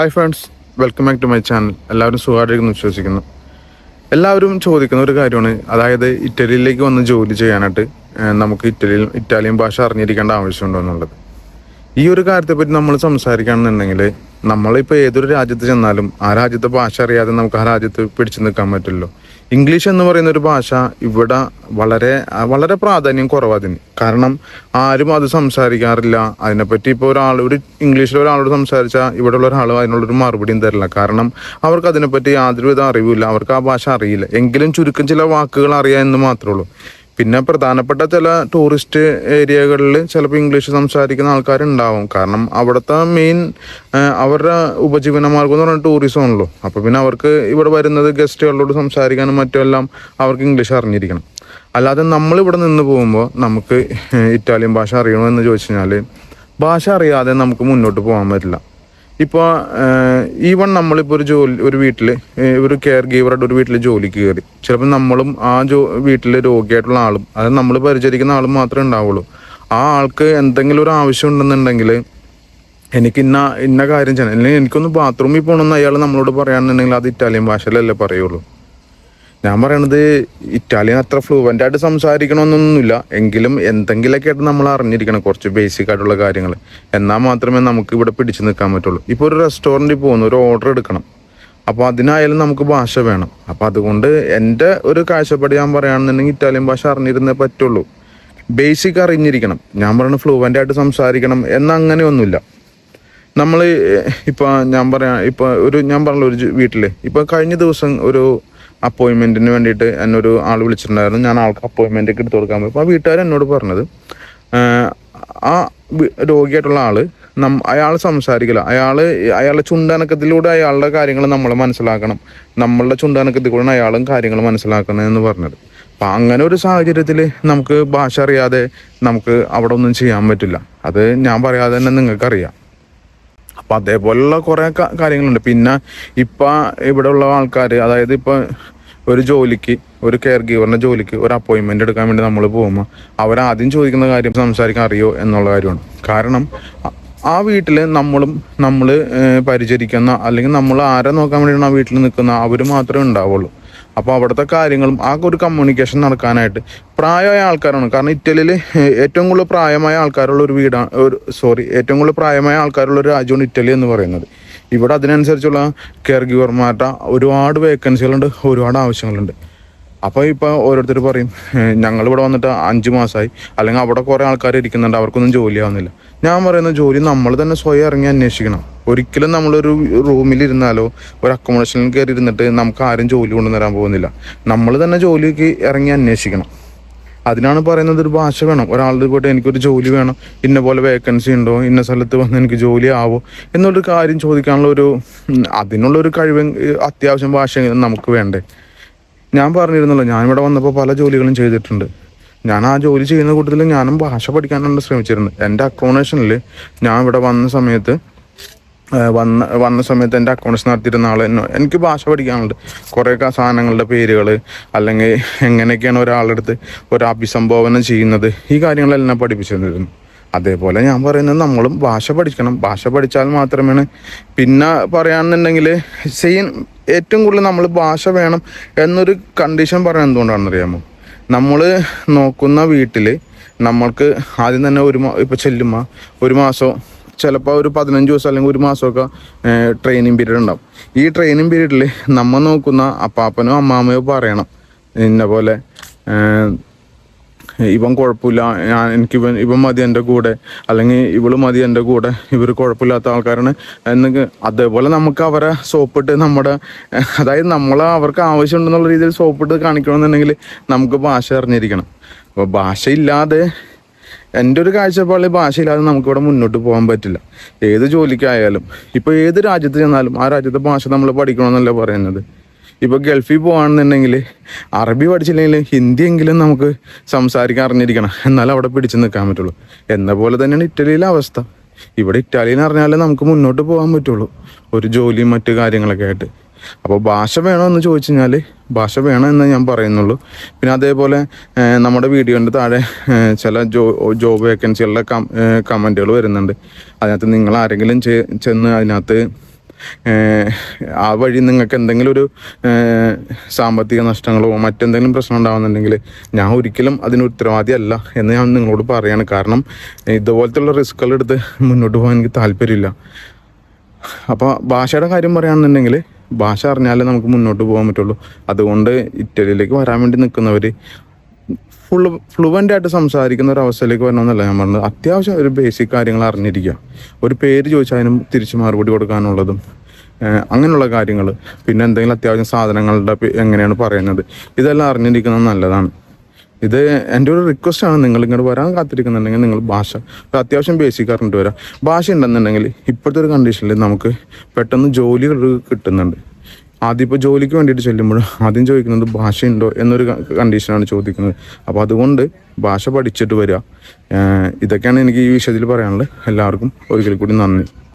Hi friends welcome back to my channel എല്ലാവരും സുഖമായിട്ടിരിക്കുന്നു വിശ്വസിക്കുന്നു. എല്ലാവരും ചോദിക്കുന്ന ഒരു കാര്യമാണ്. അതായത് ഇറ്റലിയിലേക്ക് വന്ന് ജോലി ചെയ്യാനായിട്ട് നമുക്ക് ഇറ്റലിയിൽ ഇറ്റാലിയൻ ഭാഷ അറിഞ്ഞിരിക്കേണ്ട ആവശ്യമുണ്ടോ എന്നുള്ളത്? ഈ ഒരു കാര്യത്തെപ്പറ്റി നമ്മൾ സംസാരിക്കുകയാണെന്നുണ്ടെങ്കിൽ നമ്മളിപ്പോൾ ഏതൊരു രാജ്യത്ത് ചെന്നാലും ആ രാജ്യത്തെ ഭാഷ അറിയാതെ നമുക്ക് ആ രാജ്യത്ത് പിടിച്ചു നിൽക്കാൻ പറ്റില്ലല്ലോ. ഇംഗ്ലീഷ് എന്ന് പറയുന്ന ഒരു ഭാഷ ഇവിടെ വളരെ വളരെ പ്രാധാന്യം കുറവാതിന്. കാരണം ആരും അത് സംസാരിക്കാറില്ല. അതിനെപ്പറ്റി ഇപ്പോൾ ഒരാൾ ഒരു ഇംഗ്ലീഷിൽ ഒരാളോട് സംസാരിച്ചാൽ ഇവിടെയുള്ള ഒരാൾ അതിനുള്ളൊരു മറുപടിയും തരില്ല. കാരണം അവർക്ക് അതിനെപ്പറ്റി യാതൊരുവിധ അറിവില്ല. അവർക്ക് ആ ഭാഷ അറിയില്ല. എങ്കിലും ചുരുക്കം ചില വാക്കുകൾ അറിയാം എന്ന് മാത്രമേ ഉള്ളൂ. പിന്നെ പ്രധാനപ്പെട്ട ചില ടൂറിസ്റ്റ് ഏരിയകളിൽ ചിലപ്പോൾ ഇംഗ്ലീഷ് സംസാരിക്കുന്ന ആൾക്കാരുണ്ടാവും. കാരണം അവിടുത്തെ മെയിൻ അവരുടെ ഉപജീവന മാർഗം എന്ന് പറഞ്ഞാൽ ടൂറിസം ആണല്ലോ. അപ്പോൾ പിന്നെ അവർക്ക് ഇവിടെ വരുന്നത് ഗസ്റ്റുകളോട് സംസാരിക്കാനും മറ്റുമെല്ലാം അവർക്ക് ഇംഗ്ലീഷ് അറിഞ്ഞിരിക്കണം. അല്ലാതെ നമ്മൾ ഇവിടെ നിന്ന് പോകുമ്പോൾ നമുക്ക് ഇറ്റാലിയൻ ഭാഷ അറിയണമെന്ന് ചോദിച്ചു കഴിഞ്ഞാൽ ഭാഷ അറിയാതെ നമുക്ക് മുന്നോട്ട് പോകാൻ പറ്റില്ല. ഇപ്പോൾ ഈവൺ നമ്മളിപ്പോൾ ഒരു ജോലി ഒരു വീട്ടിൽ ഒരു കെയർ ഗീവറായിട്ട് ഒരു വീട്ടിൽ ജോലിക്ക് കയറി ചിലപ്പോൾ നമ്മളും ആ ജോ വീട്ടിൽ രോഗിയായിട്ടുള്ള ആളും അത് നമ്മൾ പരിചരിക്കുന്ന ആളും മാത്രമേ ഉണ്ടാവുള്ളൂ. ആ ആൾക്ക് എന്തെങ്കിലും ഒരു ആവശ്യം ഉണ്ടെന്നുണ്ടെങ്കിൽ എനിക്ക് ഇന്ന ഇന്ന കാര്യം ചെയ്യണം. അല്ലെങ്കിൽ എനിക്കൊന്ന് ബാത്റൂമിൽ പോകണമെന്ന് അയാൾ നമ്മളോട് പറയുകയാണെന്നുണ്ടെങ്കിൽ അത് ഇറ്റാലിയൻ ഭാഷയിലല്ലേ പറയുള്ളൂ. ഞാൻ പറയണത് ഇറ്റാലിയൻ അത്ര ഫ്ലുവന്റ് ആയിട്ട് സംസാരിക്കണമെന്നൊന്നുമില്ല എങ്കിലും എന്തെങ്കിലുമൊക്കെ ആയിട്ട് നമ്മൾ അറിഞ്ഞിരിക്കണം കുറച്ച് ബേസിക് ആയിട്ടുള്ള കാര്യങ്ങൾ എന്നാൽ മാത്രമേ നമുക്ക് ഇവിടെ പിടിച്ചു നിൽക്കാൻ പറ്റുള്ളൂ. ഇപ്പോൾ ഒരു റെസ്റ്റോറന്റിൽ പോകുന്നു ഒരു ഓർഡർ എടുക്കണം. അപ്പോൾ അതിനായാലും നമുക്ക് ഭാഷ വേണം. അപ്പോൾ അതുകൊണ്ട് എന്റെ ഒരു കാഴ്ചപ്പാട് ഞാൻ പറയുകയാണെന്നുണ്ടെങ്കിൽ ഇറ്റാലിയൻ ഭാഷ അറിഞ്ഞിരുന്നേ പറ്റുള്ളൂ. ബേസിക് അറിഞ്ഞിരിക്കണം. ഞാൻ പറയണ ഫ്ലുവന്റ് ആയിട്ട് സംസാരിക്കണം എന്നങ്ങനെയൊന്നുമില്ല. നമ്മൾ ഇപ്പോൾ ഞാൻ പറയാം ഇപ്പോൾ ഒരു ഞാൻ പറഞ്ഞ ഒരു വീട്ടിൽ ഇപ്പോൾ കഴിഞ്ഞ ദിവസം ഒരു അപ്പോയിൻമെന്റിന് വേണ്ടിയിട്ട് എന്നൊരു ആൾ വിളിച്ചിട്ടുണ്ടായിരുന്നു. ഞാൻ ആൾക്ക് അപ്പോയിൻമെന്റ് ഒക്കെ എടുത്തു കൊടുക്കാൻ പോയി. ആ വീട്ടുകാർ എന്നോട് പറഞ്ഞത് ആ രോഗിയായിട്ടുള്ള ആൾ നം അയാൾ സംസാരിക്കില്ല. അയാൾ അയാളുടെ ചുണ്ടനക്കത്തിലൂടെ അയാളുടെ കാര്യങ്ങൾ നമ്മൾ മനസ്സിലാക്കണം. നമ്മളുടെ ചുണ്ടനക്കത്തിൽ കൂടെ അയാളും കാര്യങ്ങൾ മനസ്സിലാക്കണം എന്ന് പറഞ്ഞത്. അപ്പൊ അങ്ങനെ ഒരു സാഹചര്യത്തിൽ നമുക്ക് ഭാഷ അറിയാതെ നമുക്ക് അവിടെ ഒന്നും ചെയ്യാൻ പറ്റില്ല. അത് ഞാൻ പറയാതെ തന്നെ നിങ്ങൾക്കറിയാം. അപ്പൊ അതേപോലെയുള്ള കുറേ കാര്യങ്ങളുണ്ട്. പിന്നെ ഇപ്പം ഇവിടെ ഉള്ള ആൾക്കാർ അതായത് ഇപ്പം ഒരു ജോലിക്ക് ഒരു കെയർ ഗീവറിന്റെ ജോലിക്ക് ഒരു അപ്പോയിൻമെന്റ് എടുക്കാൻ വേണ്ടി നമ്മൾ പോകുമ്പോൾ അവരാദ്യം ചോദിക്കുന്ന കാര്യം സംസാരിക്കാൻ അറിയോ എന്നുള്ള കാര്യമാണ്. കാരണം ആ വീട്ടിൽ നമ്മളും നമ്മൾ പരിചരിക്കുന്ന അല്ലെങ്കിൽ നമ്മൾ ആരെ നോക്കാൻ വേണ്ടിയാണ് ആ വീട്ടിൽ നിൽക്കുന്ന അവർ മാത്രമേ ഉണ്ടാവുള്ളൂ. അപ്പോൾ അവിടുത്തെ കാര്യങ്ങളും ആ ഒരു കമ്മ്യൂണിക്കേഷൻ നടക്കാനായിട്ട് പ്രായമായ ആൾക്കാരാണ്. കാരണം ഇറ്റലിയിൽ ഏറ്റവും കൂടുതൽ പ്രായമായ ആൾക്കാരുള്ള ഒരു വീടാണ് ഒരു സോറി ഏറ്റവും കൂടുതൽ പ്രായമായ ആൾക്കാരുള്ള ഒരു രാജ്യമാണ് ഇറ്റലി എന്ന് പറയുന്നത്. ഇവിടെ അതിനനുസരിച്ചുള്ള കെയർ ഗിവർമാരുടെ ഒരുപാട് വേക്കൻസികളുണ്ട് ഒരുപാട് ആവശ്യങ്ങളുണ്ട്. അപ്പോൾ ഇപ്പോൾ ഓരോരുത്തർ പറയും ഞങ്ങൾ ഇവിടെ വന്നിട്ട് അഞ്ച് മാസമായി അല്ലെങ്കിൽ അവിടെ കുറേ ആൾക്കാർ ഇരിക്കുന്നുണ്ട് അവർക്കൊന്നും ജോലി ആവുന്നില്ല. ഞാൻ പറയുന്ന ജോലി നമ്മൾ തന്നെ സ്വയം ഇറങ്ങി അന്വേഷിക്കണം. ഒരിക്കലും നമ്മളൊരു റൂമിൽ ഇരുന്നാലോ ഒരു അക്കോമഡേഷനിൽ കയറി ഇരുന്നിട്ട് നമുക്ക് ആരും ജോലി കൊണ്ടുവരാൻ പോകുന്നില്ല. നമ്മൾ തന്നെ ജോലിക്ക് ഇറങ്ങി അന്വേഷിക്കണം. അതിനാണ് പറയുന്നത് ഒരു ഭാഷ വേണം. ഒരാളുടെ പോയിട്ട് എനിക്കൊരു ജോലി വേണം ഇന്ന പോലെ വേക്കൻസി ഉണ്ടോ ഇന്ന സ്ഥലത്ത് വന്ന് എനിക്ക് ജോലി ആവോ എന്നുള്ളൊരു കാര്യം ചോദിക്കാനുള്ള ഒരു അതിനുള്ള ഒരു കഴിവ് അത്യാവശ്യം ഭാഷ നമുക്ക് വേണ്ടേ. ഞാൻ പറഞ്ഞിരുന്നല്ലോ ഞാൻ ഇവിടെ വന്നപ്പോൾ പല ജോലികളും ചെയ്തിട്ടുണ്ട്. ഞാൻ ആ ജോലി ചെയ്യുന്ന കൂട്ടത്തിൽ ഞാനും ഭാഷ പഠിക്കാനാണ് ശ്രമിച്ചിരുന്നത്. എന്റെ അക്കോമഡേഷനിൽ ഞാൻ ഇവിടെ വന്ന സമയത്ത് വന്ന വന്ന സമയത്ത് എന്റെ അക്കൗണ്ട്സ് നടത്തിയിരുന്ന ആൾ എന്നോ എനിക്ക് ഭാഷ പഠിക്കാനുണ്ട്. കുറേ ക- സാധനങ്ങളുടെ പേരുകൾ അല്ലെങ്കിൽ എങ്ങനെയൊക്കെയാണ് ഒരാളെടുത്ത് ഒരു അഭിസംബോധന ചെയ്യുന്നത് ഈ കാര്യങ്ങളെല്ലാം പഠിപ്പിച്ചിരുന്നു അതേപോലെ ഞാൻ പറയുന്നത് നമ്മളും ഭാഷ പഠിക്കണം. ഭാഷ പഠിച്ചാൽ മാത്രമേ പിന്നെ പറയുകയാണെന്നുണ്ടെങ്കിൽ സെയിം ഏറ്റവും കൂടുതൽ നമ്മൾ ഭാഷ വേണം എന്നൊരു കണ്ടീഷൻ പറയാൻ എന്തുകൊണ്ടാണെന്ന് അറിയാമോ നമ്മൾ നോക്കുന്ന വീട്ടിൽ നമ്മൾക്ക് ആദ്യം തന്നെ ഒരു ഇപ്പോൾ ചെല്ലുമ്പോൾ ഒരു മാസം ചിലപ്പോൾ ഒരു പതിനഞ്ച് ദിവസം അല്ലെങ്കിൽ ഒരു മാസമൊക്കെ ട്രെയിനിങ് പീരീഡ് ഉണ്ടാവും. ഈ ട്രെയിനിങ് പീരീഡിൽ നമ്മൾ നോക്കുന്ന അപ്പാപ്പനോ അമ്മാമ്മയോ പറയണം. ഇന്ന പോലെ ഇവൻ കുഴപ്പമില്ല ഞാൻ എനിക്ക് ഇവൻ ഇവൻ മതി എന്റെ കൂടെ അല്ലെങ്കിൽ ഇവൾ മതി എന്റെ കൂടെ ഇവർ കുഴപ്പമില്ലാത്ത ആൾക്കാരാണ് എന്നൊക്കെ. അതേപോലെ നമുക്ക് അവരെ സോപ്പിട്ട് നമ്മുടെ അതായത് നമ്മൾ അവർക്ക് ആവശ്യമുണ്ടെന്നുള്ള രീതിയിൽ സോപ്പിട്ട് കാണിക്കണമെന്നുണ്ടെങ്കിൽ നമുക്ക് ഭാഷ അറിഞ്ഞിരിക്കണം. അപ്പോൾ ഭാഷ ഇല്ലാതെ എന്റെ ഒരു കാഴ്ചപ്പാടിൽ ഭാഷയില്ലാതെ നമുക്കിവിടെ മുന്നോട്ട് പോകാൻ പറ്റില്ല. ഏത് ജോലിക്കായാലും ഇപ്പോൾ ഏത് രാജ്യത്ത് ചെന്നാലും ആ രാജ്യത്തെ ഭാഷ നമ്മൾ പഠിക്കണമെന്നല്ല പറയുന്നത്. ഇപ്പോൾ ഗൾഫിൽ പോകുകയാണെന്നുണ്ടെങ്കിൽ അറബി പഠിച്ചില്ലെങ്കിൽ ഹിന്ദി എങ്കിലും നമുക്ക് സംസാരിക്കാൻ അറിഞ്ഞിരിക്കണം. എന്നാലും അവിടെ പിടിച്ചു നിൽക്കാൻ പറ്റുള്ളൂ. എന്ന പോലെ തന്നെയാണ് ഇറ്റലിയിലെ അവസ്ഥ. ഇവിടെ ഇറ്റാലിയൻ അറിഞ്ഞാലേ നമുക്ക് മുന്നോട്ട് പോകാൻ പറ്റുള്ളൂ. ഒരു ജോലിയും മറ്റു കാര്യങ്ങളൊക്കെ ആയിട്ട്. അപ്പോൾ ഭാഷ വേണോ എന്ന് ചോദിച്ചു കഴിഞ്ഞാൽ ഭാഷ വേണം എന്ന് ഞാൻ പറയുന്നുള്ളൂ. പിന്നെ അതേപോലെ നമ്മുടെ വീഡിയോന്റെ താഴെ ചില ജോ ജോബ് വേക്കൻസികളുടെ കമന്റുകൾ വരുന്നുണ്ട്. അതിനകത്ത് നിങ്ങൾ ആരെങ്കിലും ചെന്ന് അതിനകത്ത് ആ വഴി നിങ്ങൾക്ക് എന്തെങ്കിലും ഒരു സാമ്പത്തിക നഷ്ടങ്ങളോ മറ്റെന്തെങ്കിലും പ്രശ്നം ഉണ്ടാകുന്നുണ്ടെങ്കിൽ ഞാൻ ഒരിക്കലും അതിന് ഉത്തരവാദിയല്ല എന്ന് ഞാൻ നിങ്ങളോട് പറയാണ്. കാരണം ഇതുപോലത്തുള്ള റിസ്ക്കുകൾ എടുത്ത് മുന്നോട്ട് പോകാൻ എനിക്ക് താല്പര്യമില്ല. അപ്പോൾ ഭാഷയുടെ കാര്യം പറയുകയാണെന്നുണ്ടെങ്കിൽ ഭാഷ അറിഞ്ഞാലേ നമുക്ക് മുന്നോട്ട് പോകാൻ പറ്റുള്ളൂ. അതുകൊണ്ട് ഇറ്റലിയിലേക്ക് വരാൻ വേണ്ടി നിൽക്കുന്നവർ ഫുൾ ഫ്ലുവന്റ് ആയിട്ട് സംസാരിക്കുന്ന ഒരു അവസ്ഥയിലേക്ക് വരണമെന്നല്ല ഞാൻ പറഞ്ഞത്. അത്യാവശ്യം ഒരു ബേസിക് കാര്യങ്ങൾ അറിഞ്ഞിരിക്കുക. ഒരു പേര് ചോദിച്ചാൽ അതിനും തിരിച്ച് മറുപടി കൊടുക്കാനുള്ളതും അങ്ങനെയുള്ള കാര്യങ്ങൾ പിന്നെ എന്തെങ്കിലും അത്യാവശ്യം സാധനങ്ങളുടെ എങ്ങനെയാണ് പറയുന്നത്? ഇതെല്ലാം അറിഞ്ഞിരിക്കുന്നത് നല്ലതാണ്. ഇത് എന്റെ ഒരു റിക്വസ്റ്റ് ആണ്. നിങ്ങൾ ഇങ്ങോട്ട് വരാൻ കാത്തിരിക്കുന്നുണ്ടെങ്കിൽ നിങ്ങൾ ഭാഷ അത്യാവശ്യം ബേസിക് അറിഞ്ഞിട്ട് വരാം. ഭാഷ ഉണ്ടെന്നുണ്ടെങ്കിൽ ഇപ്പോഴത്തെ ഒരു കണ്ടീഷനിൽ നമുക്ക് പെട്ടെന്ന് ജോലികൾ കിട്ടുന്നുണ്ട്. ആദ്യം ഇപ്പോൾ ജോലിക്ക് വേണ്ടിയിട്ട് ചെല്ലുമ്പോൾ ആദ്യം ചോദിക്കുന്നത് ഭാഷയുണ്ടോ എന്നൊരു കണ്ടീഷനാണ് ചോദിക്കുന്നത്. അപ്പോൾ അതുകൊണ്ട് ഭാഷ പഠിച്ചിട്ട് വരിക ഇതൊക്കെയാണ് എനിക്ക് ഈ വിഷയത്തിൽ പറയാനുള്ളത്. എല്ലാവർക്കും ഒരിക്കൽ കൂടി നന്ദി.